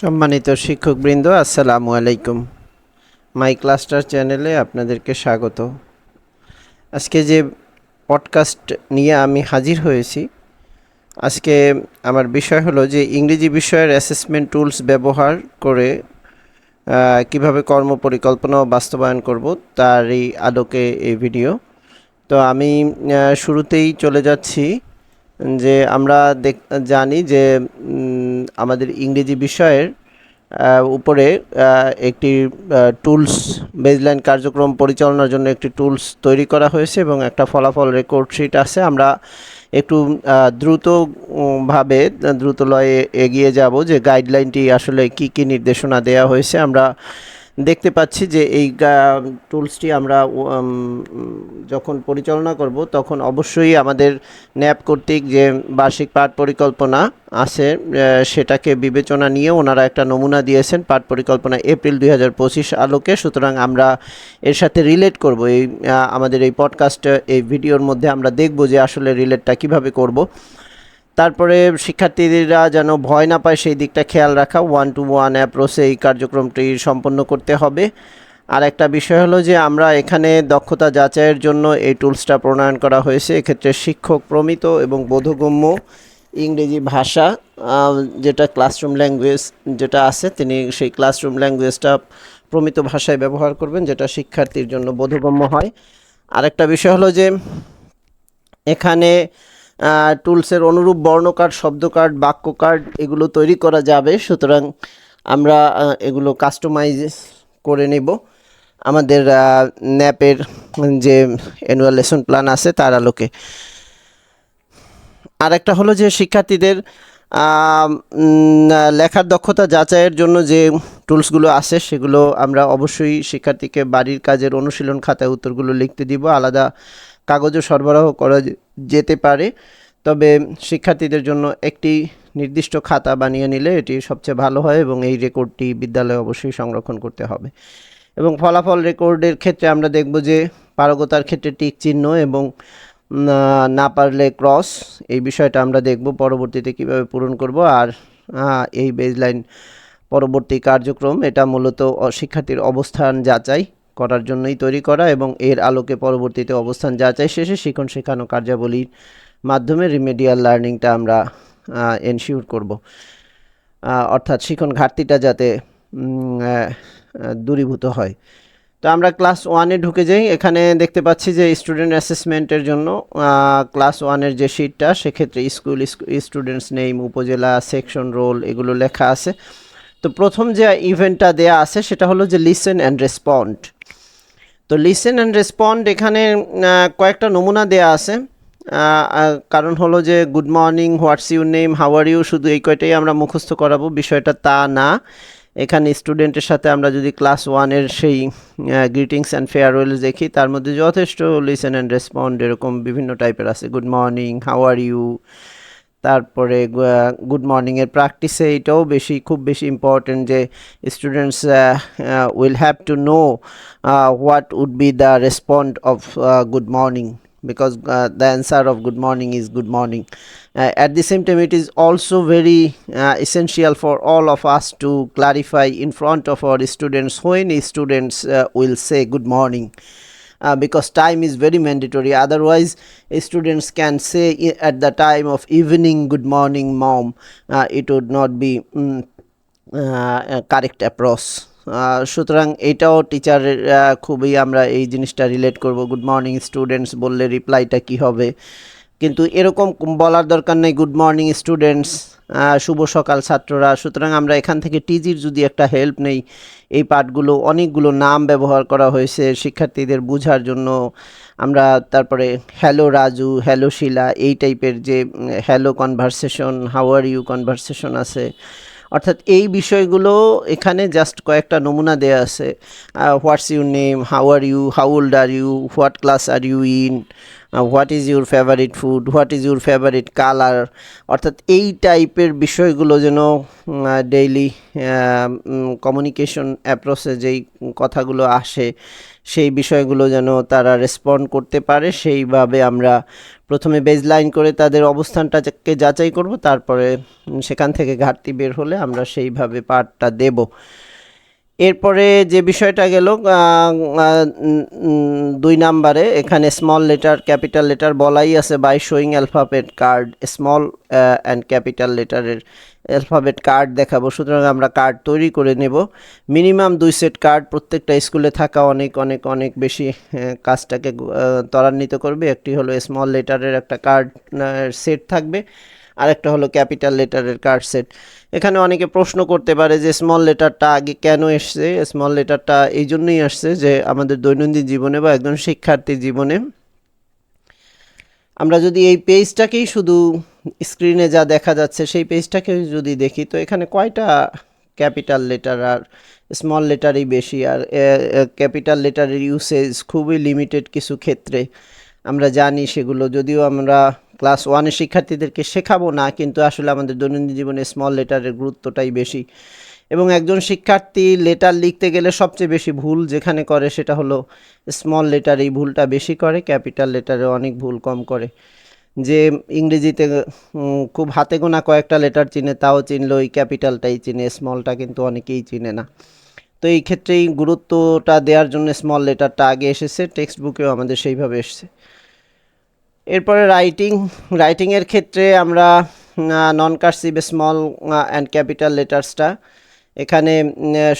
সম্মানিত শিক্ষকবৃন্দ, আসসালামু আলাইকুম। মাই ক্লাস্টার চ্যানেলে আপনাদেরকে স্বাগত। আজকে যে পডকাস্ট নিয়ে আমি হাজির হয়েছি, আজকে আমার বিষয় হলো যে ইংরেজি বিষয়ের অ্যাসেসমেন্ট টুলস ব্যবহার করে কীভাবে কর্ম পরিকল্পনা বাস্তবায়ন করব, তারই আলোকে এই ভিডিও তো আমি শুরুতেই চলে যাচ্ছি। যে আমরা জানি যে আমাদের ইংরেজি বিষয়ের উপরে একটি টুলস বেজলাইন কার্যক্রম পরিচালনার জন্য একটি টুলস তৈরি করা হয়েছে এবং একটা ফলাফল রেকর্ড শিট আছে। আমরা একটু আহ, দ্রুত লয়ে এগিয়ে যাব যে গাইডলাইনটি আসলে কি কি নির্দেশনা দেওয়া হয়েছে। আমরা দেখতে পাচ্ছি যে এই টুলসটি আমরা যখন পরিচালনা করব, তখন অবশ্যই আমাদের ন্যাপ কর্তৃক যে বার্ষিক পাঠ পরিকল্পনা আছে সেটাকে বিবেচনা নিয়ে ওনারা একটা নমুনা দিয়েছেন পাঠ পরিকল্পনা এপ্রিল দুই হাজার পঁচিশ আলোকে। সুতরাং আমরা এর সাথে রিলেট করব। এই আমাদের এই পডকাস্ট এই ভিডিওর মধ্যে আমরা দেখব যে আসলে রিলেটটা কীভাবে করব। তারপরে শিক্ষার্থীরা যেন ভয় না পায়, সেই দিকটা খেয়াল রাখা। ওয়ান টু ওয়ান অ্যাপ্রোচে এই কার্যক্রমটি সম্পন্ন করতে হবে। আর একটা বিষয় হলো যে, আমরা এখানে দক্ষতা যাচাইয়ের জন্য এই টুলসটা প্রণয়ন করা হয়েছে। এক্ষেত্রে শিক্ষক প্রমিত এবং বোধগম্য ইংরেজি ভাষা যেটা ক্লাসরুম ল্যাঙ্গুয়েজ যেটা আছে, তিনি সেই ক্লাসরুম ল্যাঙ্গুয়েজটা প্রমিত ভাষায় ব্যবহার করবেন, যেটা শিক্ষার্থীর জন্য বোধগম্য হয়। আরেকটা বিষয় হলো যে, এখানে টুলসের অনুরূপ বর্ণ কার্ড শব্দ কার্ড বাক্য কার্ড এগুলো তৈরি করা যাবে। সুতরাং আমরা এগুলো কাস্টমাইজ করে নেব। আমাদের ন্যাপের যে অ্যানুয়াল লেসন প্ল্যান আছে তার আলোকে। আর একটা হলো যে শিক্ষার্থীদের লেখার দক্ষতা যাচাইয়ের জন্য যে টুলসগুলো আছে সেগুলো আমরা অবশ্যই শিক্ষার্থীকে বাড়ির কাজের অনুশীলন খাতায় উত্তরগুলো লিখতে দিব। আলাদা কাগজও সরবরাহ করা যেতে পারে। তবে শিক্ষার্থীদের জন্য একটি নির্দিষ্ট খাতা বানিয়ে নিলে এটি সবচেয়ে ভালো হয় এবং এই রেকর্ডটি বিদ্যালয়ে অবশ্যই সংরক্ষণ করতে হবে। এবং ফলাফল রেকর্ডের ক্ষেত্রে আমরা দেখব যে পারগতার ক্ষেত্রে টিক চিহ্ন এবং না- পারলে ক্রস এই বিষয়টা আমরা দেখব পরবর্তীতে কীভাবে পূরণ করব। আর এই বেজলাইন পরবর্তী কার্যক্রম, এটা মূলত শিক্ষার্থীর অবস্থান যাচাই করার জন্যই তৈরি করা এবং এর আলোকে পরবর্তীতে অবস্থান যাচাই শেষে শিখন শেখানো কার্যাবলীর মাধ্যমে রিমেডিয়াল লার্নিংটা আমরা এনশিওর করব। অর্থাৎ শিখন ঘাটতিটা যাতে দূরীভূত হয়। তো আমরা ক্লাস ওয়ানে ঢুকে যাই। এখানে দেখতে পাচ্ছি যে স্টুডেন্ট অ্যাসেসমেন্টের জন্য ক্লাস ওয়ানের যে শিটটা সেক্ষেত্রে স্কুল স্টুডেন্টস নেম উপজেলা সেকশন রোল এগুলো লেখা আছে। তো প্রথম যে ইভেন্টটা দেয়া আছে, সেটা হলো যে লিসেন অ্যান্ড রেসপন্ড তো লিসেন অ্যান্ড রেসপন্ড এখানে কয়েকটা নমুনা দেয়া আছে। কারণ হলো যে good morning what's your name how are you শুধু এই কয়টাই আমরা মুখস্থ করাবো, বিষয়টা তা না। এখানে স্টুডেন্টের সাথে আমরা যদি ক্লাস ওয়ানের সেই গ্রিটিংস অ্যান্ড ফেয়ারওয়েলস দেখি, তার মধ্যে যথেষ্ট লিসেন অ্যান্ড রেসপন্ড এরকম বিভিন্ন টাইপের আছে। Good morning how are you তারপরে গুড মর্নিংয়ের প্র্যাকটিসে এটাও বেশি খুব বেশি ইম্পর্টেন্ট যে students will have to know what would be the respond of good morning because uh, the answer of good morning is good morning. Uh, at the same time, it is also very uh, essential for all of us to clarify in front of our students when students uh, will say good morning. Uh, because time is very mandatory otherwise students can say at the time of evening good morning mom uh, it would not be mm, correct approach সুতরাং এটাও টিচারের খুবই আমরা এই জিনিসটা relate করব good morning students বললে রিপ্লাইটা কি হবে কিন্তু এরকম বলার দরকার নেই। গুড মর্নিং স্টুডেন্টস শুভ সকাল ছাত্ররা। সুতরাং আমরা এখান থেকে টিজির যদি একটা হেল্প নেই, এই পাঠগুলো, অনেকগুলো নাম ব্যবহার করা হয়েছে শিক্ষার্থীদের বোঝার জন্য। আমরা তারপরে হ্যালো রাজু হ্যালো শিলা। এই টাইপের যে hello conversation how are you conversation আছে। অর্থাৎ এই বিষয়গুলো এখানে জাস্ট কয়েকটা নমুনা দেয়া আছে। What's your name how are you how old are you what class are you in what is your favourite food what is your favourite colour অর্থাৎ এই টাইপের বিষয়গুলো যেন ডেইলি কমিউনিকেশন অ্যাপ্রোচে যেই কথাগুলো আসে, সেই বিষয়গুলো যেন তারা রেসপন্ড করতে পারে, সেইভাবে আমরা প্রথমে বেজলাইন করে তাদের অবস্থানটাকে যাচাই করব, তারপরে সেখান থেকে ঘাটতি বের হলে আমরা সেইভাবে পার্টটা দেব। এরপরে যে বিষয়টা গেল দুই নাম্বারে, এখানে স্মল লেটার ক্যাপিটাল লেটার বলাই আছে by showing alphabet card small and capital লেটারের alphabet card দেখাবো। সুতরাং আমরা কার্ড তৈরি করে নেব। মিনিমাম দুই সেট কার্ড প্রত্যেকটা স্কুলে থাকা অনেক অনেক অনেক বেশি কাজটাকে ত্বরান্বিত করবে। একটি হলো স্মল লেটারের একটা কার্ড সেট থাকবে। আরেকটা হলো ক্যাপিটাল লেটারের কার্ড সেট। এখানে অনেকে প্রশ্ন করতে পারে যে স্মল লেটারটা আগে কেন এসছে? স্মল লেটারটা এই জন্যই আসছে যে আমাদের দৈনন্দিন জীবনে বা একজন শিক্ষার্থীর জীবনে। আমরা যদি এই পেজটাকেই শুধু স্ক্রিনে যা দেখা যাচ্ছে, সেই পেজটাকে যদি দেখি, তো এখানে কয়টা ক্যাপিটাল লেটার আর স্মল লেটারই বেশি আর ক্যাপিটাল লেটারের ইউসেজ খুবই লিমিটেড কিছু ক্ষেত্রে। আমরা জানি সেগুলো, যদিও আমরা ক্লাস ওয়ানের শিক্ষার্থীদেরকে শেখাবো না, কিন্তু আসলে আমাদের দৈনন্দিন জীবনে স্মল লেটারের গুরুত্বটাই বেশি। এবং একজন শিক্ষার্থী লেটার লিখতে গেলে সবচেয়ে বেশি ভুল যেখানে করে সেটা হলো স্মল লেটার এই ভুলটা বেশি করে ক্যাপিটাল লেটারে অনেক ভুল কম করে। যে ইংরেজিতে খুব হাতে গোনা কয়েকটা লেটার চিনে, তাও চিনলো ওই ক্যাপিটালটাই চিনে স্মলটা কিন্তু অনেকেই চিনে না। তো এই ক্ষেত্রেই গুরুত্বটা দেওয়ার জন্য স্মল লেটারটা আগে এসেছে টেক্সট বুকেও আমাদের সেইভাবে এসেছে। এরপরে রাইটিং রাইটিংয়ের ক্ষেত্রে আমরা non cursive small and capital লেটার্সটা এখানে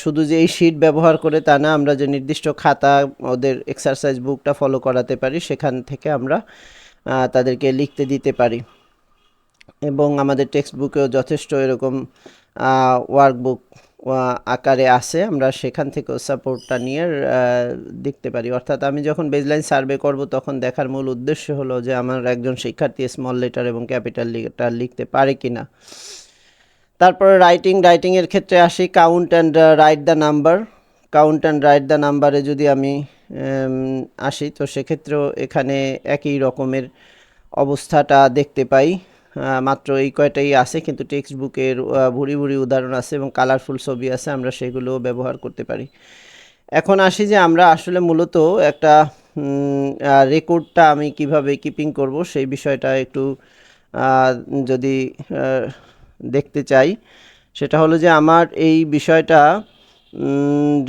শুধু যে এই শিট ব্যবহার করে তা না, আমরা যে নির্দিষ্ট খাতা, ওদের এক্সারসাইজ বুকটা ফলো করাতে পারি, সেখান থেকে আমরা তাদেরকে লিখতে দিতে পারি। এবং আমাদের টেক্সট বুকেও যথেষ্ট এরকম ওয়ার্কবুক আকারে আছে আমরা সেখান থেকেও সাপোর্টটা নিয়ে দেখতে পারি। অর্থাৎ আমি যখন বেজলাইন সার্ভে করব, তখন দেখার মূল উদ্দেশ্য হলো যে, আমার একজন শিক্ষার্থী স্মল লেটার এবং ক্যাপিটাল লেটার লিখতে পারে কি না তারপরে রাইটিং রাইটিংয়ের ক্ষেত্রে আসি count and write the number count and write the নাম্বারে যদি আমি আসি, তো সেক্ষেত্রেও এখানে একই রকমের অবস্থাটা দেখতে পাই। মাত্র এই কয়টাই আছে, কিন্তু টেক্সট বুকের ভুরি ভুরি উদাহরণ আছে এবং কালারফুল ছবি আছে, আমরা সেগুলোও ব্যবহার করতে পারি। এখন আসি যে আমরা আসলে মূলত একটা রেকর্ডটা আমি কীভাবে কিপিং করব, সেই বিষয়টা একটু যদি দেখতে চাই। সেটা হলো যে আমার এই বিষয়টা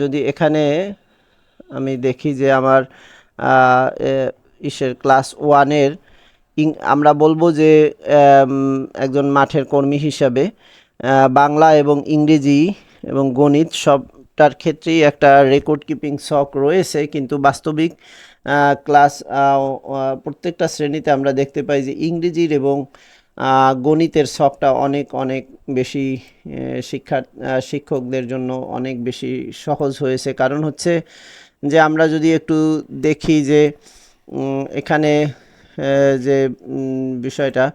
যদি এখানে আমি দেখি যে আমার ইসের ক্লাস ওয়ানের আমরা বলব যে একজন মাঠের কর্মী হিসাবে বাংলা এবং ইংরেজি এবং গণিত সবটার ক্ষেত্রেই একটা রেকর্ড কিপিং শখ রয়েছে। কিন্তু বাস্তবিক ক্লাস প্রত্যেকটা শ্রেণীতে আমরা দেখতে পাই যে ইংরেজির এবং গণিতের শখটা অনেক অনেক বেশি শিক্ষা শিক্ষকদের জন্য অনেক বেশি সহজ হয়েছে। কারণ হচ্ছে যে, আমরা যদি একটু দেখি যে এখানে যে বিষয়টা,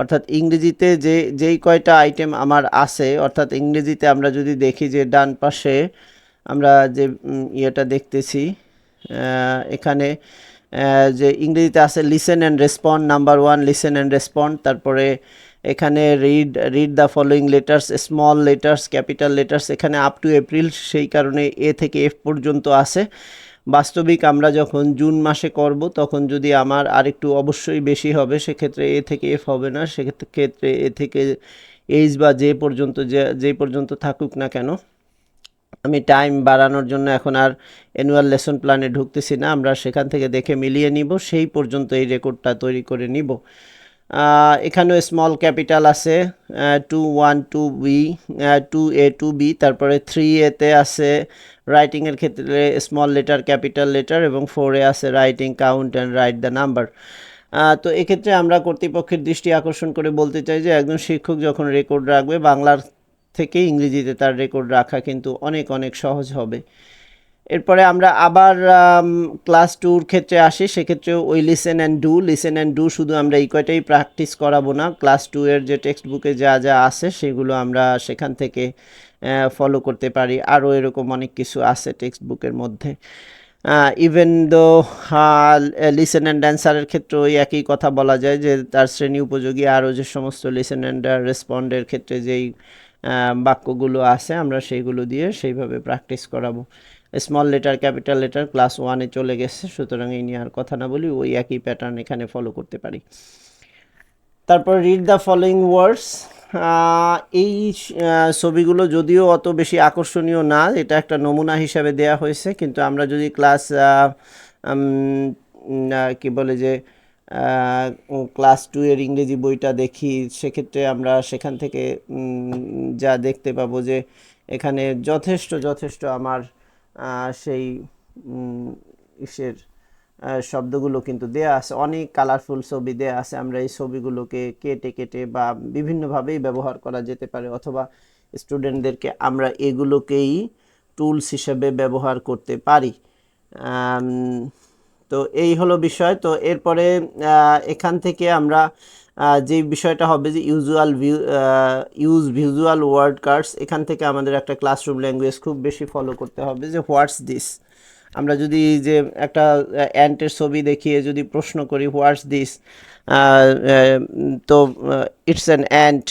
অর্থাৎ ইংরেজিতে যে, যেই কয়টা আইটেম আমার আছে, অর্থাৎ ইংরেজিতে আমরা যদি দেখি যে, ডান পাশে আমরা যে ইয়েটা দেখতেছি এখানে যে, ইংরেজিতে আছে listen and respond number one listen and respond তারপরে এখানে read read the following letters small letters capital letters এখানে আপ টু এপ্রিল সেই কারণে এ থেকে এফ পর্যন্ত আছে। বাস্তবিক আমরা যখন জুন মাসে করব, তখন যদি আমার আরেকটু অবশ্যই বেশি হবে, সেক্ষেত্রে এ থেকে এফ হবে না। সেক্ষেত্রে এ থেকে এইচ বা যে পর্যন্ত যে যে পর্যন্ত থাকুক না কেন, আমি টাইম বাড়ানোর জন্য এখন আর অ্যানুয়াল লেসন প্ল্যানে ঢুকতেছি না। আমরা সেখান থেকে দেখে মিলিয়ে নিব, সেই পর্যন্ত এই রেকর্ডটা তৈরি করে নিব। এখানেও স্মল ক্যাপিটাল আছে two one two B two A two B তারপরে থ্রি এতে আছে রাইটিংয়ের ক্ষেত্রে স্মল লেটার ক্যাপিটাল লেটার এবং ফোরে আছে writing count and write the number তো এক্ষেত্রে আমরা কর্তৃপক্ষের দৃষ্টি আকর্ষণ করে বলতে চাই যে একজন শিক্ষক যখন রেকর্ড রাখবে, বাংলার থেকে ইংরেজিতে তার রেকর্ড রাখা কিন্তু অনেক অনেক সহজ হবে। এরপরে আমরা আবার ক্লাস টুর ক্ষেত্রে আসি সেক্ষেত্রে ওই listen and do listen and do শুধু আমরা এই কয়টাই প্র্যাকটিস করাবো না। ক্লাস টু এর যে টেক্সট বুকে যা যা আছে সেগুলো আমরা সেখান থেকে ফলো করতে পারি। আরও এরকম অনেক কিছু আছে টেক্সট বুকের মধ্যে ইভেন দো লিসেন অ্যান্ড অ্যান্সারের ক্ষেত্রেও একই কথা বলা যায় যে তার শ্রেণি উপযোগী, আরও যে সমস্ত লিসেন অ্যান্ড রেসপন্ডের ক্ষেত্রে যেই বাক্যগুলো আছে, আমরা সেইগুলো দিয়ে সেইভাবে প্র্যাকটিস করাবো। Small letter capital letter class ওয়ানে চলে গেছে, সুতরাং এই নিয়ে আর কথা না বলি, ওই একই প্যাটার্ন এখানে ফলো করতে পারি। তারপর রিড দ্য ফলোয়িং ওয়ার্ডস এই ছবিগুলো যদিও অত বেশি আকর্ষণীয় না, এটা একটা নমুনা হিসাবে দেয়া হয়েছে, কিন্তু আমরা যদি ক্লাস কি বলে যে ক্লাস টু এর ইংরেজি বইটা দেখি, সেক্ষেত্রে আমরা সেখান থেকে যা দেখতে পাবো যে এখানে যথেষ্ট যথেষ্ট আমার সেই ইসের শব্দগুলো কিন্তু দেয়া আছে। অনেক কালারফুল ছবি দেয়া আছে। আমরা এই ছবিগুলোকে কেটে কেটে বা বিভিন্নভাবেই ব্যবহার করা যেতে পারে অথবা স্টুডেন্টদেরকে আমরা এগুলোকেই টুলস হিসেবে ব্যবহার করতে পারি। তো এই হলো বিষয়। তো এরপরে এখান থেকে আমরা যে বিষয়টা হবে যে usual view use visual word cards এখান থেকে আমাদের একটা ক্লাসরুম ল্যাঙ্গুয়েজ খুব বেশি ফলো করতে হবে যে হোয়াটস দিস আমরা যদি যে একটা অ্যান্টের ছবি দেখিয়ে যদি প্রশ্ন করি হোয়াটস দিস তো ইটস অ্যান অ্যান্ট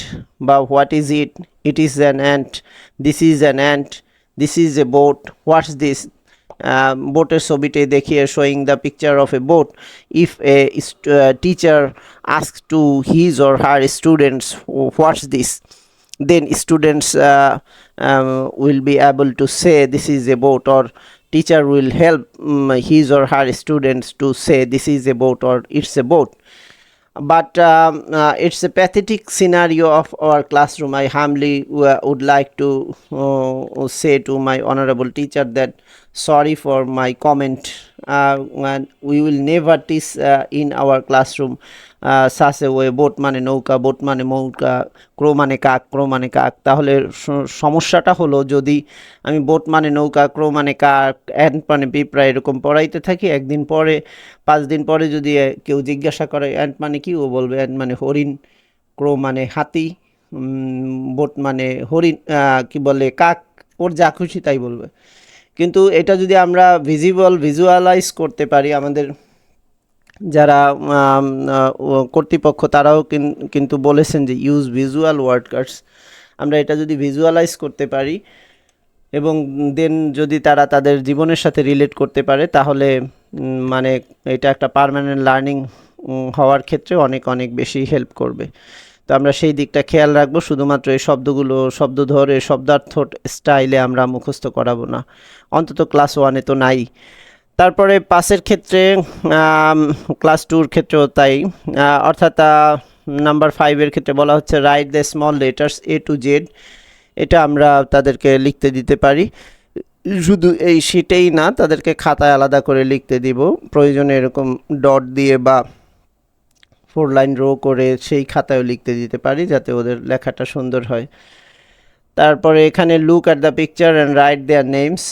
বা what is it it is an ant this is an ant this is a boat what's this বোটের ছবিতে দেখিয়ে showing the picture of a boat if a teacher ask to his or her students what's this then students uh, um, will be able to say this is a teacher will help um, his or her students to say this is a boat or it's a boat. But um, uh, it's a pathetic scenario of our classroom. I humbly uh, would like to uh, say to my honorable teacher that sorry for my comment. Uh, and we will never teach uh, in our classroom uh, way boat মানে নৌকা boat মানে নৌকা ক্রো মানে কাক ক্রো মানে কাক। তাহলে সমস্যাটা হলো যদি আমি বোট মানে নৌকা ক্রো মানে কাক অ্যান্ড মানে পিঁপড়া এরকম পড়াইতে থাকি একদিন পরে পাঁচ দিন পরে যদি কেউ জিজ্ঞাসা করে অ্যান্ড মানে কি? ও বলবে অ্যান্ড মানে হরিণ ক্রো মানে হাতি বোট মানে হরিণ কি বলে কাক ওর যা খুশি তাই বলবে। কিন্তু এটা যদি আমরা ভিজিবল ভিজুয়ালাইজ করতে পারি আমাদের যারা কর্তৃপক্ষ, তারাও কিন- কিন্তু বলেছেন যে ইউজ ভিজুয়াল ওয়ার্ড কার্ডস আমরা এটা যদি ভিজুয়ালাইজ করতে পারি, এবং দেন যদি তারা তাদের জীবনের সাথে রিলেট করতে পারে, তাহলে মানে এটা একটা পার্মানেন্ট লার্নিং হওয়ার ক্ষেত্রে অনেক অনেক বেশি হেল্প করবে। তো আমরা সেই দিকটা খেয়াল রাখব, শুধুমাত্র এই শব্দগুলো, শব্দ ধরে, শব্দার্থ স্টাইলে আমরা মুখস্থ করাবো না। অন্তত ক্লাস ওয়ানে তো নাই। তারপরে পাসের ক্ষেত্রে ক্লাস টুর ক্ষেত্রেও তাই। অর্থাৎ নাম্বার ফাইভের ক্ষেত্রে বলা হচ্ছে write the small letters A to Z এটা আমরা তাদেরকে লিখতে দিতে পারি। শুধু এই শিটেই না, তাদেরকে খাতায় আলাদা করে লিখতে দিব। প্রয়োজনে এরকম ডট দিয়ে বা ফোর লাইন রো করে সেই খাতায়ও লিখতে দিতে পারি, যাতে ওদের লেখাটা সুন্দর হয়। তারপরে এখানে look at the picture and write their names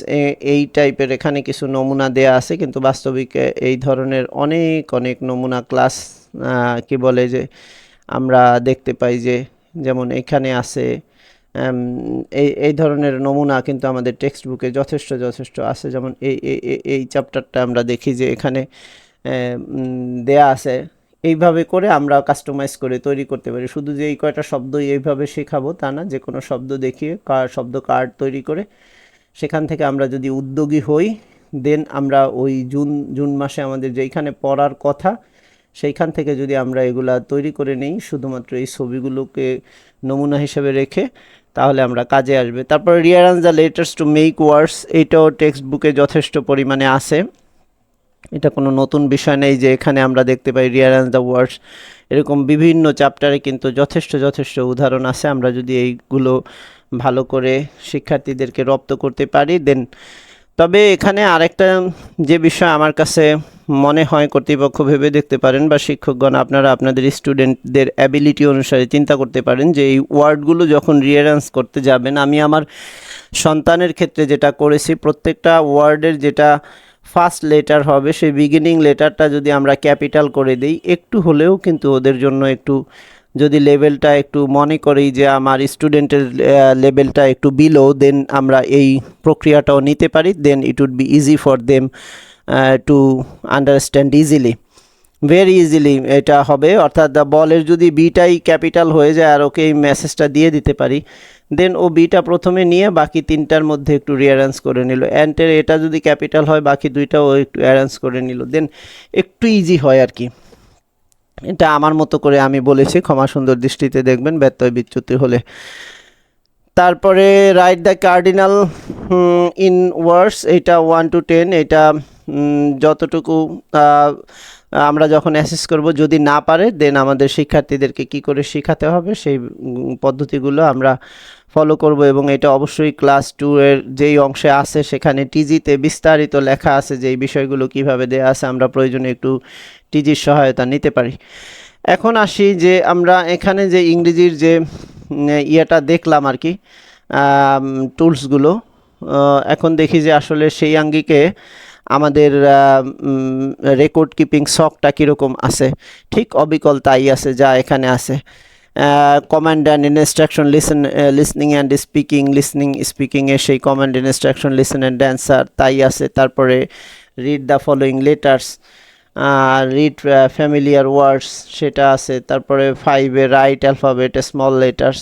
এই টাইপের এখানে কিছু নমুনা দেয়া আছে, কিন্তু বাস্তবিক এই ধরনের অনেক অনেক নমুনা ক্লাস কি বলে যে, আমরা দেখতে পাই যে, যেমন এখানে আছে এই এই ধরনের নমুনা কিন্তু আমাদের টেক্সট বুকে যথেষ্ট যথেষ্ট আছে। যেমন এই এই চ্যাপ্টারটা আমরা দেখি যে এখানে দেয়া আছে। এইভাবে করে আমরা কাস্টমাইজ করে তৈরি করতে পারি। শুধু যে এই কয়টা শব্দই এইভাবে শেখাবো তা না, যে কোনো শব্দ দেখিয়ে কা- শব্দ কার্ড তৈরি করে সেখান থেকে আমরা যদি উদ্যোগী হই দেন আমরা ওই জুন জুন মাসে আমাদের যেইখানে পড়ার কথা, সেইখান থেকে যদি আমরা এগুলা তৈরি করে নিই, শুধুমাত্র এই ছবিগুলোকে নমুনা হিসেবে রেখে, তাহলে আমরা কাজে আসবে। তারপর rearrange the letters to make words এইটাও টেক্সট বুকে যথেষ্ট পরিমাণে আছে। এটা কোনো নতুন বিষয় নেই যে এখানে আমরা দেখতে পাই রিয়ারেন্স দ্য ওয়ার্ডস এরকম বিভিন্ন চ্যাপ্টারে কিন্তু যথেষ্ট যথেষ্ট উদাহরণ আছে। আমরা যদি এইগুলো ভালো করে শিক্ষার্থীদেরকে রপ্ত করতে পারি দেন তবে এখানে আরেকটা যে বিষয় আমার কাছে মনে হয় কর্তৃপক্ষ ভেবে দেখতে পারেন বা শিক্ষকগণ আপনারা আপনাদের স্টুডেন্টদের অ্যাবিলিটি অনুসারে চিন্তা করতে পারেন যে এই ওয়ার্ডগুলো যখন রিয়ারেন্স করতে যাবেন, আমি আমার সন্তানের ক্ষেত্রে যেটা করেছি, প্রত্যেকটা ওয়ার্ডের যেটা ফার্স্ট লেটার হবে, সেই বিগিনিং লেটারটা যদি আমরা ক্যাপিটাল করে দিই, একটু হলেও কিন্তু ওদের জন্য একটু যদি লেভেলটা একটু মনে করি যে আমার স্টুডেন্টের লেভেলটা একটু বিলো দেন আমরা এই প্রক্রিয়াটাও নিতে পারি then it would be easy for them to understand easily very easily এটা হবে। অর্থাৎ বলের যদি বিটাই ক্যাপিটাল হয়ে যায় আর ওকে এই মেসেজটা দিয়ে দিতে পারি দেন ও বিটা প্রথমে নিয়ে বাকি তিনটার মধ্যে একটু রিঅ্যারেঞ্জ করে নিল। অ্যান্টের এটা যদি ক্যাপিটাল হয়, বাকি দুইটা ও একটু অ্যারেঞ্জ করে নিল। দেন একটু ইজি হয় আর কি। এটা আমার মতো করে আমি বলেছি, ক্ষমা সুন্দর দৃষ্টিতে দেখবেন, ব্যত্যয় বিচ্যুতি হলে। তারপরে write the cardinal in words এটা ওয়ান টু টেন এটা যতটুকু আমরা যখন অ্যাসেস করব, যদি না পারে দেন আমাদের শিক্ষার্থীদেরকে কি করে শেখাতে হবে, সেই পদ্ধতিগুলো আমরা ফলো করব এবং এটা অবশ্যই ক্লাস টু এর যেই অংশে আছে, সেখানে টিজিতে বিস্তারিত লেখা আছে যে এই বিষয়গুলো কীভাবে দেওয়া আছে, আমরা প্রয়োজনে একটু টিজির সহায়তা নিতে পারি। এখন আসি যে আমরা এখানে যে ইংরেজির যে ইয়েটা দেখলাম আর কি টুলসগুলো এখন দেখি যে আসলে সেই আঙ্গিকে আমাদের রেকর্ড কিপিং শখটা কীরকম আছে? ঠিক অবিকল তাই আছে, যা এখানে আছে। Command and instruction listen listening and speaking listening স্পিকিংয়ে সেই command instruction listen and answer তাই আছে। তারপরে read the following letters read familiar words সেটা আছে। তারপরে ফাইভে write alphabet small letters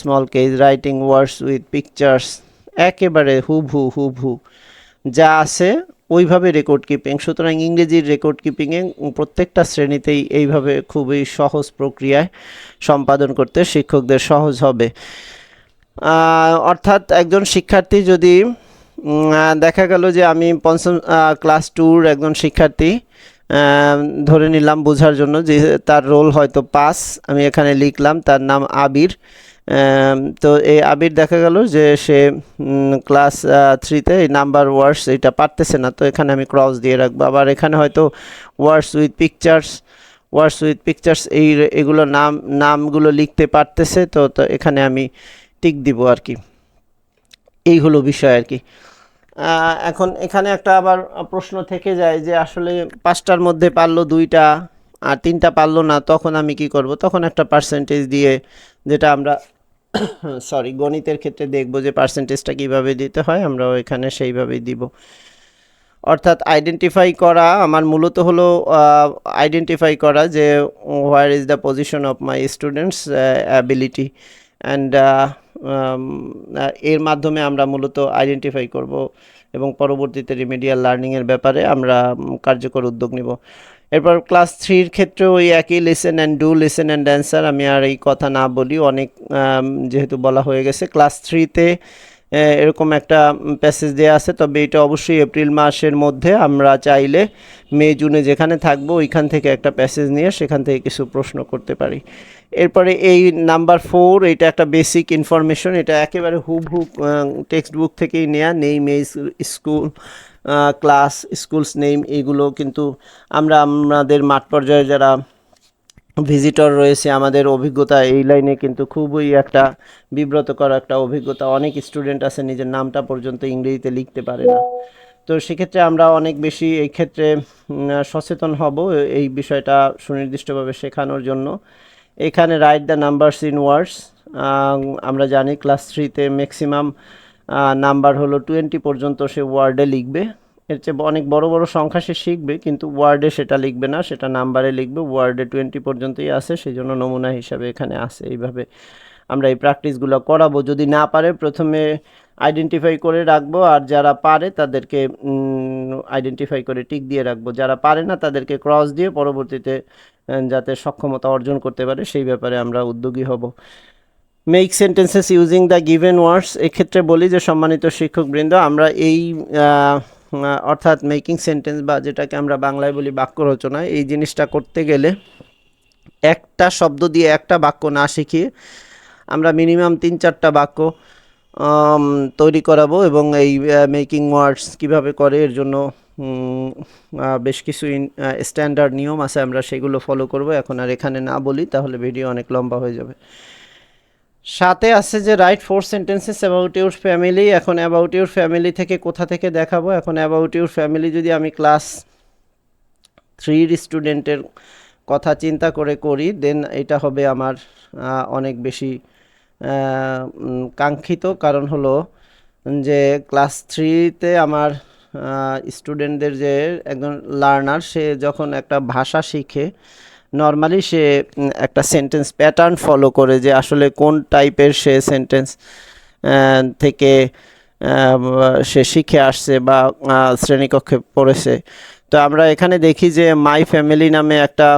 small case writing words with pictures একেবারে হুবহু হুবহু। যা আছে, ওইভাবে রেকর্ড কিপিং সুতরাং ইংরেজির রেকর্ড কিপিংয়ে প্রত্যেকটা শ্রেণীতেই এইভাবে খুবই সহজ প্রক্রিয়ায় সম্পাদন করতে শিক্ষকদের সহজ হবে। অর্থাৎ একজন শিক্ষার্থী যদি দেখা গেল যে আমি পঞ্চম ক্লাস টুর একজন শিক্ষার্থী ধরে নিলাম বোঝার জন্য যে তার রোল হয়তো পাস আমি এখানে লিখলাম, তার নাম আবির। তো এই আবির দেখা গেল যে সে ক্লাস থ্রিতে এই নাম্বার ওয়ার্ডস এটা পারতেছে না, তো এখানে আমি ক্রস দিয়ে রাখব। আবার এখানে হয়তো words with pictures words with pictures এই এগুলো নাম, নামগুলো লিখতে পারতেছে, তো তো এখানে আমি টিক দিব আর কি। এই হলো বিষয় আর কি। এখন এখানে একটা আবার প্রশ্ন থেকে যায় যে আসলে পাঁচটার মধ্যে পারল দুইটা, আর তিনটা পারল না, তখন আমি কি করব? তখন একটা পার্সেন্টেজ দিয়ে যেটা আমরা সরি গণিতের ক্ষেত্রে দেখব যে পার্সেন্টেজটা কীভাবে দিতে হয়, আমরাও এখানে সেইভাবেই দিব। অর্থাৎ আইডেন্টিফাই করা আমার মূলত হলো আইডেন্টিফাই করা যে where is the position of my students ability and এর মাধ্যমে আমরা মূলত আইডেন্টিফাই করব এবং পরবর্তীতে রিমিডিয়াল লার্নিংয়ের ব্যাপারে আমরা কার্যকর উদ্যোগ নিব। এরপর ক্লাস থ্রির ক্ষেত্রে ওই একই listen and do listen and answer আমি আর এই কথা না বলি, অনেক যেহেতু বলা হয়ে গেছে। ক্লাস থ্রিতে এরকম একটা প্যাসেজ দেওয়া আছে, তবে এটা অবশ্যই এপ্রিল মাসের মধ্যে আমরা চাইলে মে, জুনে যেখানে থাকব, ওইখান থেকে একটা প্যাসেজ নিয়ে সেখান থেকে কিছু প্রশ্ন করতে পারি। এরপরে এই নাম্বার ফোর এটা একটা বেসিক ইনফরমেশন এটা একেবারে হুবহু টেক্সট বুক থেকেই নেয়া, name school class schools name এগুলো কিন্তু আমরা আমাদের মাঠ পর্যায়ে যারা ভিজিটর রয়েছে, আমাদের অভিজ্ঞতা এই লাইনে কিন্তু খুবই একটা বিব্রতকর একটা অভিজ্ঞতা। অনেক স্টুডেন্ট আছে, নিজের নামটা পর্যন্ত ইংরেজিতে লিখতে পারে না। তো সেক্ষেত্রে আমরা অনেক বেশি এই ক্ষেত্রে সচেতন হব এই বিষয়টা সুনির্দিষ্টভাবে শেখানোর জন্য। এখানে write the numbers in words আমরা জানি ক্লাস থ্রিতে ম্যাক্সিমাম নাম্বার হলো টোয়েন্টি পর্যন্ত সে ওয়ার্ডে লিখবে। এর চেয়ে অনেক বড় বড় সংখ্যা সে শিখবে, কিন্তু ওয়ার্ডে সেটা লিখবে না, সেটা নাম্বারে লিখবে ওয়ার্ডে টোয়েন্টি পর্যন্তই আসে সেই জন্য নমুনা হিসাবে এখানে আসে এইভাবে আমরা এই প্র্যাকটিসগুলো করাবো। যদি না পারে, প্রথমে আইডেন্টিফাই করে রাখব, আর যারা পারে তাদেরকে আইডেন্টিফাই করে টিক দিয়ে রাখব। যারা পারে না, তাদেরকে ক্রস দিয়ে পরবর্তীতে যাতে সক্ষমতা অর্জন করতে পারে, সেই ব্যাপারে আমরা উদ্যোগী হব। Make sentences using the given words এক্ষেত্রে বলি যে সম্মানিত শিক্ষকবৃন্দ, আমরা এই অর্থাৎ মেকিং সেন্টেন্স বা যেটাকে আমরা বাংলায় বলি বাক্য রচনা, এই জিনিসটা করতে গেলে একটা শব্দ দিয়ে একটা বাক্য না শিখিয়ে আমরা মিনিমাম তিন চারটা বাক্য তৈরি করাবো এবং এই মেকিং ওয়ার্ডস কীভাবে করে, এর জন্য বেশ কিছু স্ট্যান্ডার্ড নিয়ম আছে, আমরা সেগুলো ফলো করব। এখন আর এখানে না বলি, তাহলে ভিডিও অনেক লম্বা হয়ে যাবে। সাথে আছে যে write four sentences about your family এখন অ্যাবাউট ইউর ফ্যামিলি থেকে কোথা থেকে দেখাবো? এখন অ্যাবাউট ইউর ফ্যামিলি যদি আমি ক্লাস থ্রির স্টুডেন্টের কথা চিন্তা করে করি দেন এটা হবে আমার অনেক বেশি কাঙ্ক্ষিত। কারণ হলো যে ক্লাস থ্রিতে আমার স্টুডেন্টদের যে একজন লার্নার সে যখন একটা ভাষা শিখে নর্মালি সে একটা সেন্টেন্স প্যাটার্ন ফলো করে যে আসলে কোন টাইপের সে সেন্টেন্স থেকে সে শিখে আসছে বা শ্রেণীকক্ষে পড়েছে। তো আমরা এখানে দেখি যে মাই ফ্যামিলি নামে একটা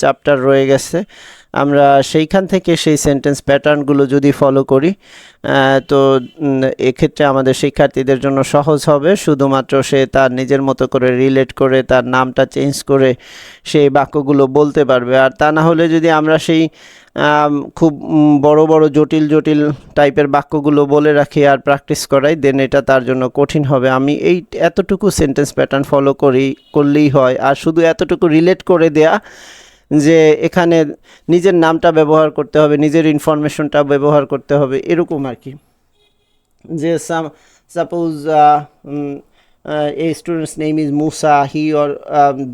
চ্যাপ্টার রয়ে গেছে। আমরা সেইখান থেকে সেই সেন্টেন্স প্যাটার্নগুলো যদি ফলো করি তো এক্ষেত্রে আমাদের শিক্ষার্থীদের জন্য সহজ হবে। শুধুমাত্র সে তার নিজের মতো করে রিলেট করে, তার নামটা চেঞ্জ করে সেই বাক্যগুলো বলতে পারবে। আর তা না হলে যদি আমরা সেই খুব বড় বড়, জটিল জটিল টাইপের বাক্যগুলো বলে রাখি আর প্র্যাকটিস করাই দেন এটা তার জন্য কঠিন হবে। আমি এই এতটুকু সেন্টেন্স প্যাটার্ন ফলো করি, করলেই হয়। আর শুধু এতটুকু রিলেট করে দেয়া যে এখানে নিজের নামটা ব্যবহার করতে হবে, নিজের ইনফরমেশনটা ব্যবহার করতে হবে, এরকম আর কি। যে suppose a student's name is Musa he or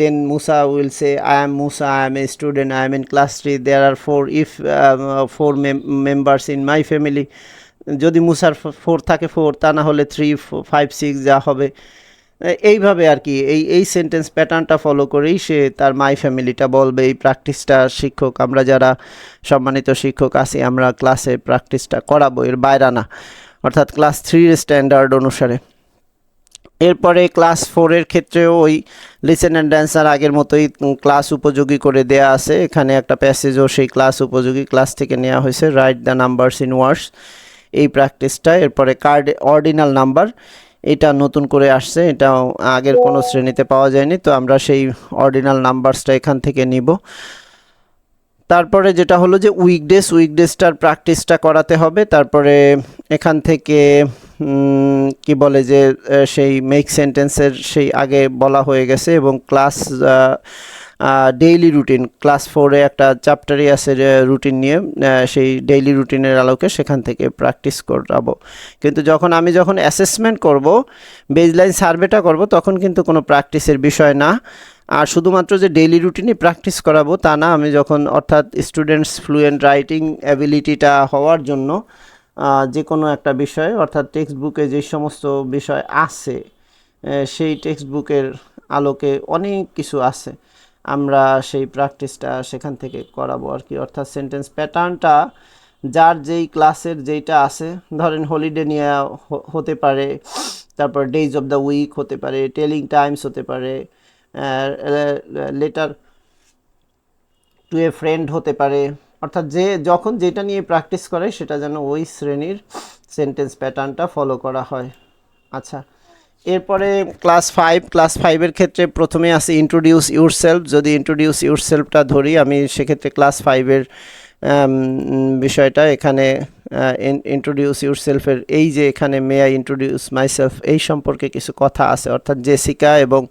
then Musa will say I am Musa I am a student I am in class three there are four if four members in my family যদি মুসার four থাকে four তা না হলে three five six যা হবে এইভাবে আর কি, এই এই সেন্টেন্স প্যাটার্নটা ফলো করেই সে তার মাই ফ্যামিলিটা বলবে, এই প্র্যাকটিসটা শিক্ষক, আমরা যারা সম্মানিত শিক্ষক আছি, আমরা ক্লাসে প্র্যাকটিসটা করাবো, এর বাইরে না। অর্থাৎ ক্লাস থ্রির স্ট্যান্ডার্ড অনুসারে। এরপরে ক্লাস ফোরের ক্ষেত্রেও ওই লিসেন অ্যান্ড ড্যান্সার আগের মতোই ক্লাস উপযোগী করে দেয়া আছে। এখানে একটা প্যাসেজও সেই ক্লাস উপযোগী ক্লাস থেকে নেওয়া হয়েছে write the numbers in words এই প্র্যাকটিসটা এরপরে কার্ড অর্ডিনাল নাম্বার এটা নতুন করে আসছে এটা আগের কোনো শ্রেণীতে পাওয়া যায়নি তো আমরা সেই অর্ডিনাল নাম্বারসটা এখান থেকে নিব। তারপরে যেটা হলো যে উইকডেস উইকডেসটার প্র্যাকটিসটা করাতে হবে তারপরে এখান থেকে কি বলে যে সেই মেক সেন্টেন্সের সেই আগে বলা হয়ে গেছে এবং ক্লাস ডেইলি রুটিন ক্লাস ফোরে একটা চ্যাপ্টারই আছে রুটিন নিয়ে সেই ডেইলি রুটিনের আলোকে সেখান থেকে প্র্যাকটিস করাবো। কিন্তু যখন আমি যখন অ্যাসেসমেন্ট করব বেজলাইন সার্ভেটা করব, তখন কিন্তু কোনো প্র্যাকটিসের বিষয় না। আর শুধুমাত্র যে ডেইলি রুটিনই প্র্যাকটিস করাবো, তা না, আমি যখন অর্থাৎ স্টুডেন্টস ফ্লুয়েন্ট রাইটিং অ্যাবিলিটিটা হওয়ার জন্য যে কোনো একটা বিষয়, অর্থাৎ টেক্সট বুকে যে সমস্ত বিষয় আছে সেই টেক্সট বুকের আলোকে অনেক কিছু আছে। আমরা সেই প্র্যাকটিসটা সেখান থেকে করাবো আর কি। অর্থাৎ সেন্টেন্স প্যাটার্নটা যার যেই ক্লাসের যেইটা আছে, ধরেন হলিডে নিয়ে হতে পারে, তারপর ডেজ অফ দ্য উইক হতে পারে টেলিং টাইমস হতে পারে লেটার টু এ ফ্রেন্ড হতে পারে। অর্থাৎ যে, যখন যেটা নিয়ে প্র্যাকটিস করে, সেটা যেন ওই শ্রেণির সেন্টেন্স প্যাটার্নটা ফলো করা হয়। আচ্ছা এরপরে ক্লাস ফাইভ ক্লাস ফাইভের ক্ষেত্রে প্রথমে আসে ইন্ট্রোডিউস ইউর সেলফ যদি ইন্ট্রোডিউস ইউর সেলফটা ধরি, আমি সেক্ষেত্রে ক্লাস ফাইভের বিষয়টা এখানে ইন্ট্রোডিউস ইউর সেলফের এই যে এখানে may I introduce myself এই সম্পর্কে কিছু কথা আছে। অর্থাৎ জেসিকা এবং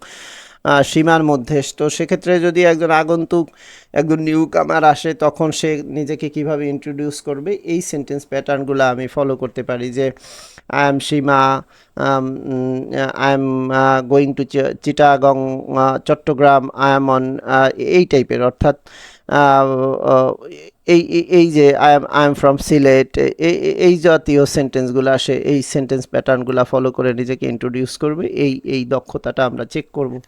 সীমার মধ্যে। তো সেক্ষেত্রে যদি একজন আগন্তুক একজন নিউ কামার আসে তখন সে নিজেকে কীভাবে ইন্ট্রোডিউস করবে? এই সেন্টেন্স প্যাটার্নগুলো আমি ফলো করতে পারি যে I am Sima I am going to Chittagong Chattogram I am on এই টাইপের অর্থাৎ আহ, আহ, এই, এই- যে I am I am from Sylhet এই- এই জাতীয় সেন্টেন্সগুলো আসে, এই সেন্টেন্স প্যাটার্নগুলো ফলো করে নিজেকে ইন্ট্রোডিউস করবে, এই এই দক্ষতাটা আমরা চেক করব।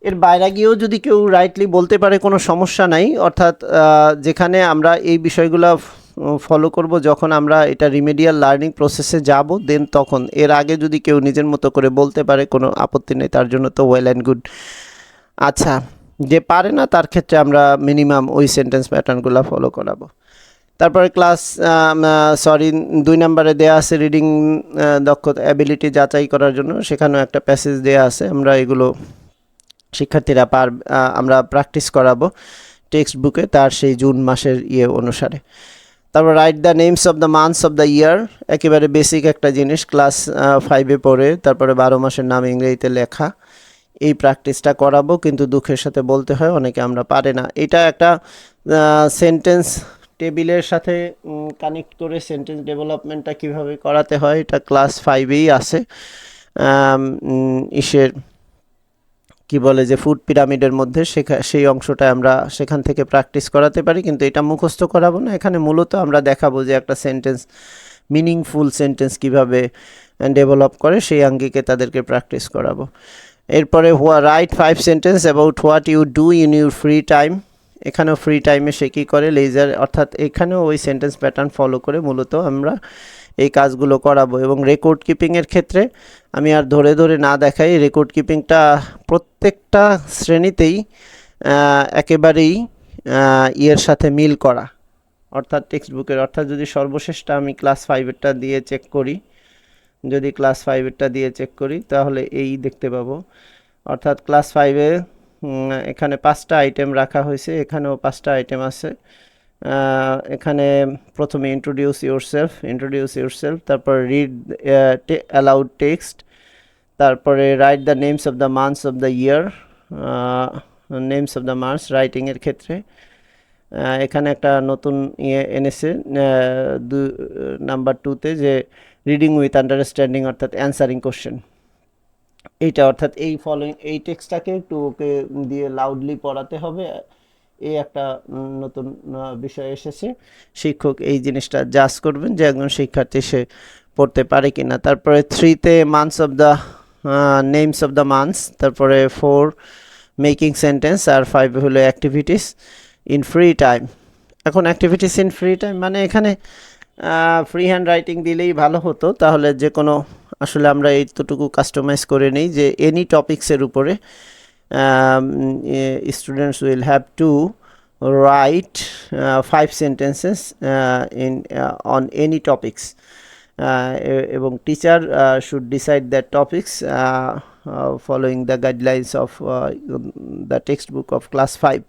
এর বাইরে গিয়েও যদি কেউ রাইটলি বলতে পারে কোনো সমস্যা নাই, অর্থাৎ যেখানে আমরা এই বিষয়গুলো ফলো করব, যখন আমরা এটা রিমেডিয়াল লার্নিং প্রসেসে যাব দেন তখন। এর আগে যদি কেউ নিজের মতো করে বলতে পারে কোনো আপত্তি নেই, তার জন্য তো ওয়েল অ্যান্ড গুড আচ্ছা যে পারে না, তার ক্ষেত্রে আমরা মিনিমাম ওই সেন্টেন্স প্যাটার্নগুলো ফলো করাবো। তারপরে ক্লাস সরি দুই নম্বরে দেয়া আছে রিডিং দক্ষতা অ্যাবিলিটি যাচাই করার জন্য। সেখানেও একটা প্যাসেজ দেয়া আছে, আমরা এগুলো শিক্ষার্থীরা পার আমরা প্র্যাকটিস করাবো টেক্সট বুকে তার সেই জুন মাসের ইয়ে অনুসারে। তারপর write the names of the months of the year একেবারে বেসিক একটা জিনিস ক্লাস ফাইভে পড়ে, তারপরে বারো মাসের নাম ইংরেজিতে লেখা। এই প্র্যাকটিসটা করাবো, কিন্তু দুঃখের সাথে বলতে হয়, অনেকে আমরা পারে না। এটা একটা সেন্টেন্স টেবিলের সাথে কানেক্ট করে সেন্টেন্স ডেভেলপমেন্টটা কীভাবে করাতে হয়, এটা ক্লাস ফাইভেই আছে। ইসের, কি বলে যে ফুড পিরামিডের মধ্যে সেখা সেই অংশটা আমরা সেখান থেকে প্র্যাকটিস করাতে পারি, কিন্তু এটা মুখস্থ করাবো না। এখানে মূলত আমরা দেখাবো যে একটা সেন্টেন্স মিনিংফুল সেন্টেন্স কীভাবে ডেভেলপ করে, সেই আঙ্গিকে তাদেরকে প্র্যাকটিস করাবো। এরপরে হোয়া write five sentence about what you do in your free time. এখানেও ফ্রি টাইমে সে কী করে? লেজার, অর্থাৎ এখানেও ওই সেন্টেন্স প্যাটার্ন ফলো করে মূলত আমরা এই কাজগুলো করাবো। এবং রেকর্ড কিপিংয়ের ক্ষেত্রে আমি আর ধরে ধরে না দেখাই, রেকর্ড কিপিংটা প্রত্যেকটা শ্রেণীতেই একেবারেই ইয়ের সাথে মিল করা। অর্থাৎ টেক্সট বুকের অর্থাৎ যদি সর্বশেষটা আমি ক্লাস ফাইভেরটা দিয়ে চেক করি যদি ক্লাস ফাইভেরটা দিয়ে চেক করি, তাহলে এই দেখতে পাবো। অর্থাৎ ক্লাস ফাইভে এখানে পাঁচটা আইটেম রাখা হয়েছে, এখানেও পাঁচটা আইটেম আছে। এখানে প্রথমে introduce yourself introduce yourself তারপর রিড অ্যালাউড টেক্সট তারপরে write the names of the months of the year names of the months রাইটিংয়ের ক্ষেত্রে। এখানে একটা নতুন ইয়ে এনেছে দু, নাম্বার টুতে যে রিডিং উইথ আন্ডারস্ট্যান্ডিং অর্থাৎ অ্যান্সারিং কোশ্চেন এইটা অর্থাৎ এই ফলোয়িং এই টেক্সটটাকে একটু ওকে দিয়ে লাউডলি পড়াতে হবে। এই একটা নতুন বিষয় এসেছে। শিক্ষক এই জিনিসটা জাজ করবেন যে একজন শিক্ষার্থী সে পড়তে পারে কি না তারপরে থ্রিতে months of the names of the months তারপরে ফোর মেকিং সেন্টেন্স আর ফাইভ হলো অ্যাক্টিভিটিস ইন ফ্রি টাইম এখন অ্যাক্টিভিটিস ইন ফ্রি টাইম মানে এখানে ফ্রি হ্যান্ড রাইটিং দিলেই ভালো হতো। তাহলে যে কোনো, আসলে আমরা এইতটুকু কাস্টমাইজ করে নিই যে এনি টপিক্সের উপরে students will have to write five sentences in on any topics এবং teacher should decide the topics following the guidelines of the textbook of class five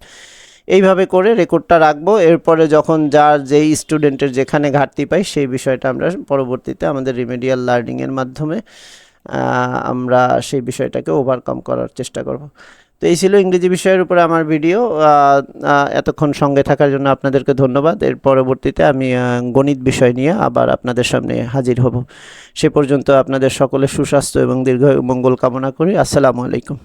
এইভাবে করে রেকর্ডটা রাখব। এরপরে যখন যার যেই স্টুডেন্টের যেখানে ঘাটতি পাই সেই বিষয়টা আমরা পরবর্তীতে আমাদের রিমেডিয়াল লার্নিংয়ের মাধ্যমে আমরা সেই বিষয়টাকে ওভারকাম করার চেষ্টা করব। তো এই ছিল ইংরেজি বিষয়ের উপরে আমার ভিডিও। এতক্ষণ সঙ্গে থাকার জন্য আপনাদেরকে ধন্যবাদ। এর পরবর্তীতে আমি গণিত বিষয় নিয়ে আবার আপনাদের সামনে হাজির হব। সে পর্যন্ত আপনাদের সকলের সুস্বাস্থ্য এবং দীর্ঘ মঙ্গল কামনা করি। আসসালামু আলাইকুম।